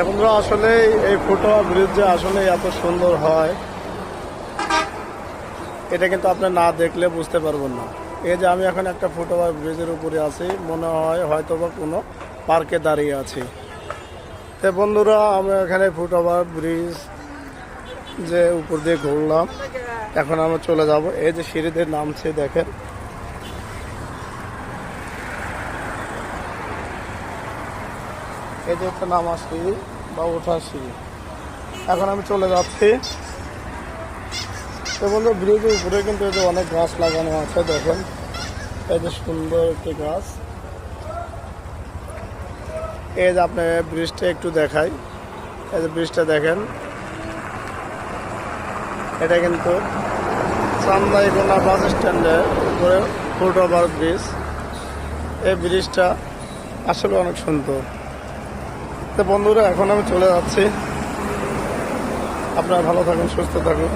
এখন আসলে এই ফুটওভার ব্রিজ যে আসলে এত সুন্দর হয়। এটা কিন্তু আপনি না দেখলে বুঝতে পারবেন না। এই যে আমি এখন একটা ফুটওভার ব্রিজের উপরে আছি, মনে হয় হয়তো বা কোনো পার্কে দাঁড়িয়ে আছি। তো বন্ধুরা, আমি এখানে ফুটওভার ব্রিজ যে উপর দিয়ে ঘুরলাম। এখন আমরা চলে যাব। এই যে সিঁড়িতে নামছে, দেখেন। এই যে একটা নামার সিঁড়ি বা ওঠার সিঁড়ি। এখন আমি চলে যাচ্ছি। তো বন্ধু, ব্রিজের উপরে কিন্তু এই যে অনেক গাছ লাগানো আছে, দেখেন। এই যে সুন্দর একটি গাছ। এই যে আপনার ব্রিজটা একটু দেখাই। এই যে ব্রিজটা দেখেন। এটা কিন্তু চান্দাইকোনা বাস স্ট্যান্ডের উপরে ফুট ওভার ব্রিজ। এই ব্রিজটা আসলে অনেক সুন্দর। তো বন্ধুরা এখন আমি চলে যাচ্ছি। আপনারা ভালো থাকুন সুস্থ থাকুন।